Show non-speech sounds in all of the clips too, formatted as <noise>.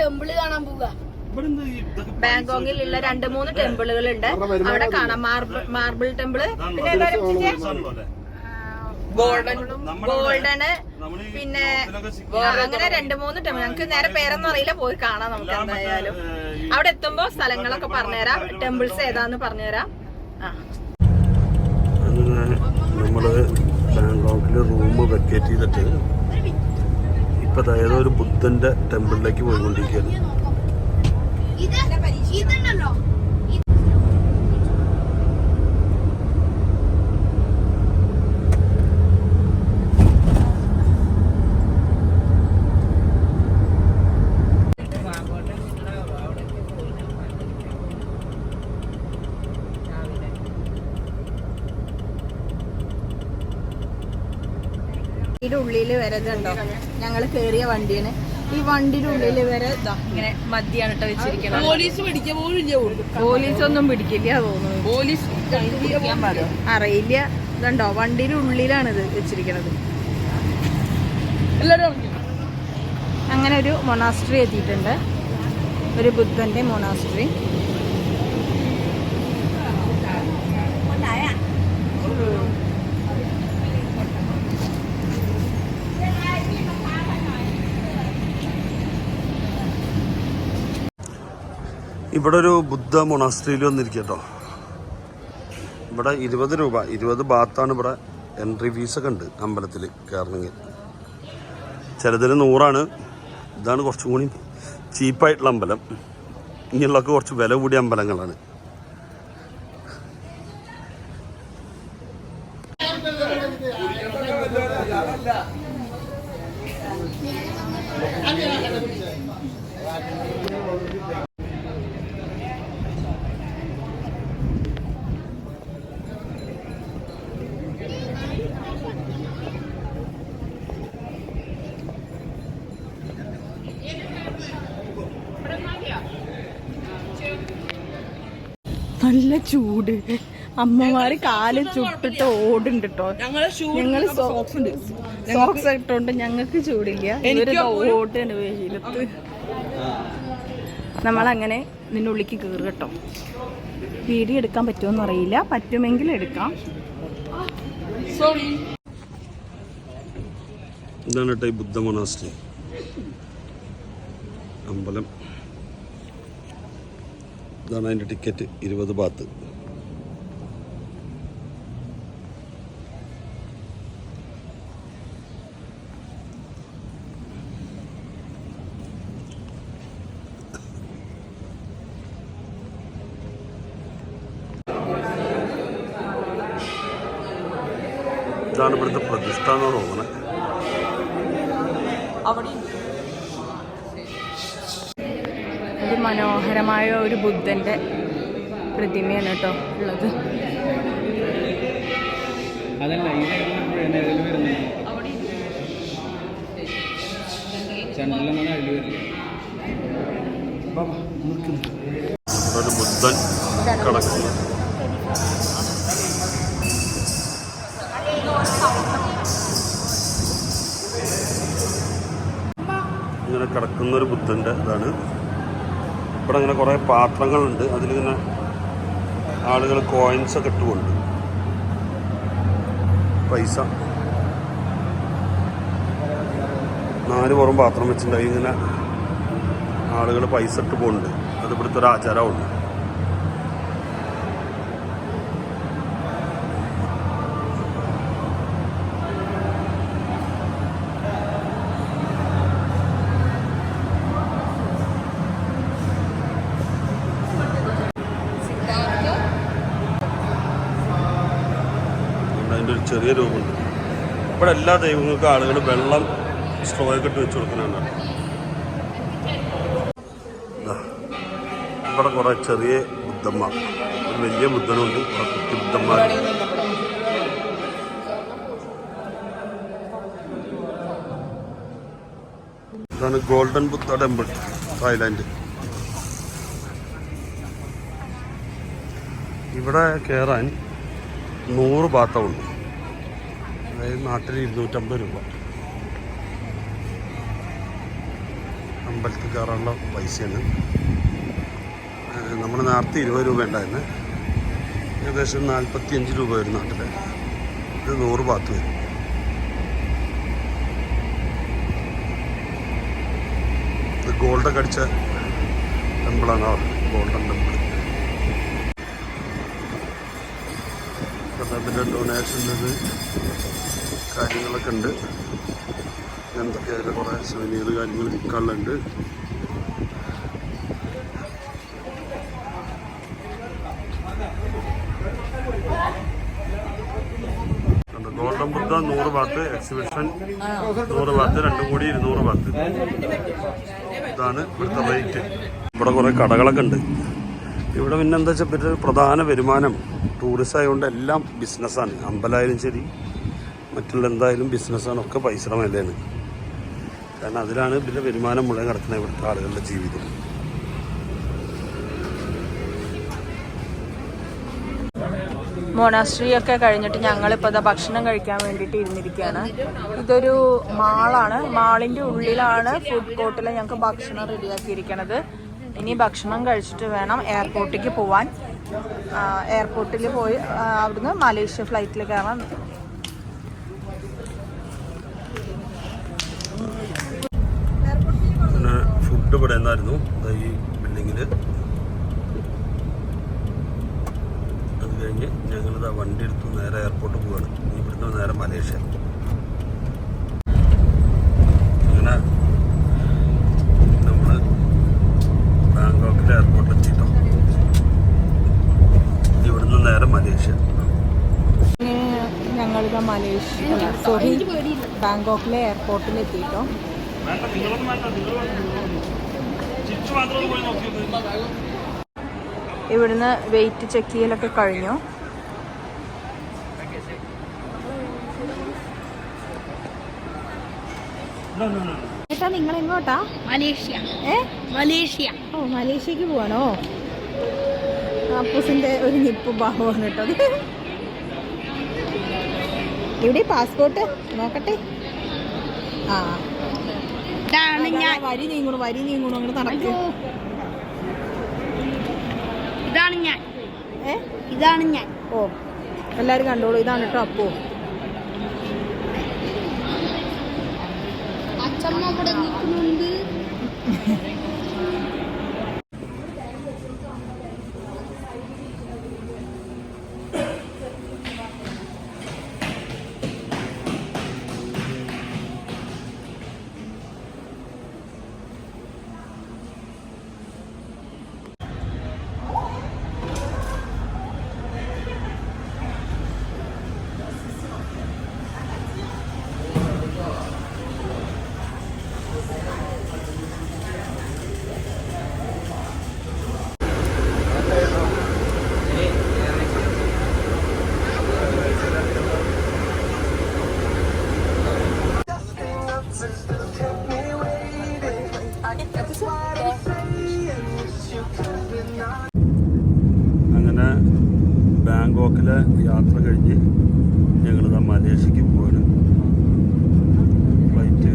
Temple കാണാൻ പോവുക. ബാങ്കോങ്ങിൽ ഉള്ള ഇതൊക്കെ ബാങ്കോങ്ങിലുള്ള രണ്ട് മൂന്ന് ടെമ്പിളുകൾ ഉണ്ട് അവിടെ കാണാം. Marble marble temple. പിന്നെ? ഗോൾഡൻ ഗോൾഡന് പിന്നെ അങ്ങനെ രണ്ട് മൂന്ന് ടെമ്പിൾ. നമുക്ക് നേരെ പേരൊന്നും അറിയില്ല. പോയി കാണാം നമുക്ക് എന്തായാലും. അവിടെ എത്തുമ്പോ സ്ഥലങ്ങളൊക്കെ പറഞ്ഞുതരാം. ടെമ്പിൾസ് ഏതാന്ന് പറഞ്ഞുതരാം. നമ്മൾ ബാങ്കോക്കിൽ റൂം വെക്കേറ്റ് ചെയ്തിട്ട് ഇപ്പൊ ദാ ഏതോ ഒരു ബുദ്ധന്റെ ടെമ്പിളിലേക്ക് പോയിക്കൊണ്ടിരിക്കുകയാണ് ഇത് ഇതുണ്ടല്ലോ ഇതിന്റെ ഉള്ളിൽ വരെ ഇതുണ്ടോ? ഞങ്ങൾ കേറിയ വണ്ടിയാണ്. ഈ വണ്ടിയുടെ ഉള്ളിൽ വരെ ഇങ്ങനെ മദ്യാണ് കേട്ടോ വെച്ചിരിക്കുന്നത് പോലീസ് പിടിക്കാൻ പോലും പോലീസ് ഒന്നും പിടിക്കില്ല തോന്നുന്നു. പോലീസ് അറിയില്ല. ഇതുണ്ടോ? വണ്ടിയുടെ ഉള്ളിലാണ് ഇത് വെച്ചിരിക്കുന്നത് അങ്ങനെ ഒരു മൊണാസ്ട്രി എത്തിയിട്ടുണ്ട്. ഒരു ബുദ്ധന്റെ മൊണാസ്ട്രി ഇവിടെ ഒരു ബുദ്ധ മൊണാസ്ട്രിയിൽ വന്നിരിക്കട്ടോ ഇവിടെ ഇരുപത് രൂപ ഇരുപത് ബാത്താണ് ഇവിടെ എൻട്രി ഫീസൊക്കെ ഉണ്ട് അമ്പലത്തിൽ കയറണമെങ്കിൽ ചിലതിന് നൂറാണ്. ഇതാണ് കുറച്ചും കൂടി ചീപ്പായിട്ടുള്ള അമ്പലം. ഇങ്ങനെയുള്ളതൊക്കെ കുറച്ച് വില കൂടിയ അമ്പലങ്ങളാണ്. നല്ല ചൂട്. അമ്മമാര് കാൽ ചുട്ടിട്ട് ഓടുണ്ട് കേട്ടോ ഞങ്ങൾ സോക്സ് ഉണ്ട് സോക്സ് ഇട്ടോണ്ട് ഞങ്ങൾക്ക് ചൂടില്ല. ഇവർ വെയിലത്ത്. നമ്മളങ്ങനെ നിന്റെ ഉള്ളിക്ക് കയറി കേട്ടോ. വീഡിയോ എടുക്കാൻ പറ്റുമോന്ന് അറിയില്ല. പറ്റുമെങ്കിൽ എടുക്കാം. സോറി ഇതാണ് കേട്ടോ ഈ ബുദ്ധ മൊണാസ്റ്റി അമ്പലം. ഇതാണ് അതിന്റെ ടിക്കറ്റ്. ഇരുപത് ബാത്ത് ഇതാണ് ഇവിടുത്തെ പ്രതിഷ്ഠ എന്ന് തോന്നുന്നത് അവിടെ ഒരു മനോഹരമായ ഒരു ബുദ്ധന്റെ പ്രതിമയാണ് കേട്ടോ ഉള്ളത്. ബുദ്ധൻ കിടക്കുന്നു. ഇങ്ങനെ കിടക്കുന്ന ഒരു ബുദ്ധന്റെ ഇതാണ്. ഇവിടെ ഇങ്ങനെ കുറേ പാത്രങ്ങളുണ്ട്. അതിലിങ്ങനെ ആളുകൾ കോയിൻസ് ഒക്കെ ഇട്ടുകൊണ്ട്. പൈസ. നാല് പുറം പാത്രം വെച്ചിട്ടുണ്ടായി. ഇങ്ങനെ ആളുകൾ പൈസ ഇട്ട് പോകുന്നുണ്ട് അത് ഇവിടുത്തെ ഒരു ആചാരമുണ്ട് അതിന്റെ ഒരു ചെറിയ രൂപമുണ്ട് ഇവിടെ എല്ലാ ദൈവങ്ങൾക്കും ആളുകൾ വെള്ളം സ്ട്രോയൊക്കെ ഇട്ട് വെച്ച് കൊടുക്കുന്നതാണ്. ഇവിടെ കുറേ ചെറിയ ബുദ്ധന്മാർ. ഒരു വലിയ ബുദ്ധനുണ്ട് കുറെ കുട്ടി ബുദ്ധന്മാർ ഇതാണ് ഗോൾഡൻ ബുദ്ധ ടെമ്പിൾ തായ്ലാൻഡ്. ഇവിടെ കയറാൻ നൂറ് ബാത്തമുണ്ട് അതായത് നാട്ടിൽ ഇരുന്നൂറ്റമ്പത് രൂപ. അമ്പലത്തിൽ കയറാനുള്ള പൈസയാണ്. നമ്മൾ നേരത്തെ ഇരുപത് രൂപ ഉണ്ടായിരുന്നു. ഏകദേശം നാൽപ്പത്തി അഞ്ച് രൂപ വരും നാട്ടിൽ ഇത് നൂറ് ബാത്ത് വരും. ഗോൾഡൊക്കെ അടിച്ച ടെമ്പിളാണ് അവർ ഗോൾഡൻ ടെമ്പിൾ അതിന്റെ ഡൊണേഷന്റെ കാര്യങ്ങളൊക്കെ ഉണ്ട്. എന്തൊക്കെ അതിൽ കുറേ സുവനീർ കാര്യങ്ങൾ വിൽക്കാനുണ്ട് ഗോൾഡൻ ബുദ്ധ നൂറ് ബാത്ത് എക്സിബിഷൻ നൂറ് ബാത്ത് രണ്ടും കൂടി ഇരുന്നൂറ് ബാത്ത് ഇതാണ് ഇവിടുത്തെ റേറ്റ് ഇവിടെ കുറേ കടകളൊക്കെ ഉണ്ട്. ഇവിടെ പിന്നെ എന്താ വെച്ചാൽ ഇവരുടെ പ്രധാന വരുമാനം ടൂറിസ്റ്റ് ആയതുകൊണ്ട് എല്ലാം ബിസിനസ്സാണ് അമ്പലമായാലും ശരി മറ്റുള്ള എന്തായാലും ബിസിനസ്സാണ് ഒക്കെ പൈസയുടെ മേലെയാണ്. കാരണം അതിലാണ് ഇതിന്റെ വരുമാനം മുഴുവൻ കിടക്കുന്നത് ഇവിടുത്തെ ആളുകളുടെ ജീവിതം. മൊണാസ്ട്രി ഒക്കെ കഴിഞ്ഞിട്ട് ഞങ്ങളിപ്പോൾ ഇതാ ഭക്ഷണം കഴിക്കാൻ വേണ്ടിയിട്ട് ഇരുന്നിരിക്കുകയാണ്. ഇതൊരു മാളാണ്. മാളിന്റെ ഉള്ളിലാണ് ഫുഡ് കോർട്ടിൽ ഞങ്ങൾക്ക് ഭക്ഷണം റെഡിയാക്കിയിരിക്കണത് ഇനി ഭക്ഷണം കഴിച്ചിട്ട് വേണം എയർപോർട്ടിലേക്ക് പോവാൻ. എയർപോർട്ടിൽ പോയി അവിടുന്ന് മലേഷ്യ ഫ്ലൈറ്റിൽ കയറാൻ ഫുഡ് ഇവിടെ എന്നായിരുന്നു ഈ ബിൽഡിങ്ങിൽ അത് കഴിഞ്ഞ് ഞങ്ങളിതാ വണ്ടി എടുത്തു നേരെ എയർപോർട്ട് പോവാണ് ഇനി ഇവിടുന്ന് നേരെ മലേഷ്യ അങ്ങനെ നമ്മൾ ബാങ്കോക്കിലെ എയർപോർട്ടിൽ എത്തിയിട്ടോ ഇനി ഇവിടുന്ന് നേരെ മലേഷ്യ ഞങ്ങളിതാ മലേഷ്യ സോറി. ബാങ്കോക്കിലെ എയർപോർട്ടിൽ എത്തിയിട്ടോ ഇവിടുന്ന് വെയിറ്റ് ചെക്ക് ചെയ്യലൊക്കെ കഴിഞ്ഞു. ഏട്ടാ നിങ്ങൾ എങ്ങോട്ടാ മലേഷ്യ. ഏ? മലേഷ്യ. ഓ മലേഷ്യക്ക് പോവാണോ? അപ്പൂസിന്റെ ഒരു നിപ്പ് ഭാവമാണ് കേട്ടോ. ഇവിടെ പാസ്പോർട്ട് നോക്കട്ടെ. ആ. ഇതാണ് ഞാൻ വരി നീങ്ങണു വരി നീങ്ങണു അങ്ങനെ നടക്കൂ. ഇതാണ് ഞാൻ. ഏ? ഇതാണ് ഞാൻ. ഓ എല്ലാരും കണ്ടോളൂ ഇതാണ് കേട്ടോ അപ്പോ. അച്ഛമ്മ ഇവിടെ നിൽക്കുന്നുണ്ട്. <laughs> ബാങ്കോക്കിലെ യാത്ര കഴിഞ്ഞ് ഞങ്ങളിതാ മലേഷ്യക്ക് പോവാണ് ഫ്ലൈറ്റ്.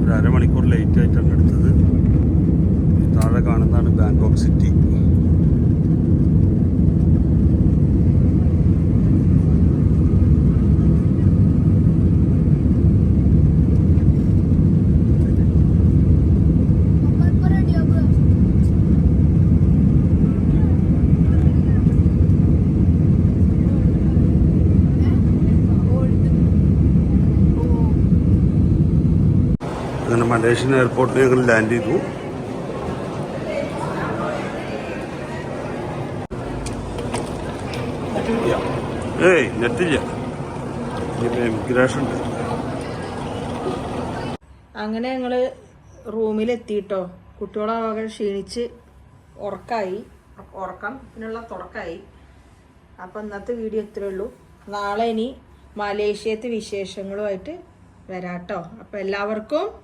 ഒരു അരമണിക്കൂർ ലേറ്റ് ആയിട്ടാണ് എടുത്തത്. താഴെ കാണുന്നതാണ് ബാങ്കോക്ക് സിറ്റി. അങ്ങനെ മലേഷ്യൻ എയർപോർട്ടിൽ ഞങ്ങൾ ലാൻഡ് ചെയ്തു. ഏയ് നെറ്റില്ല. ഇമിഗ്രേഷൻ അങ്ങനെ ഞങ്ങൾ റൂമിലെത്തിയിട്ടോ. കുട്ടികളാകെ ക്ഷീണിച്ച് ഉറക്കായി. ഉറക്കം പിന്നുള്ള തുടക്കായി. അപ്പം ഇന്നത്തെ വീഡിയോ ഇത്രേ ഉള്ളൂ. നാളെ ഇനി മലേഷ്യത്തെ വിശേഷങ്ങളുമായിട്ട് വരാട്ടോ. അപ്പം എല്ലാവർക്കും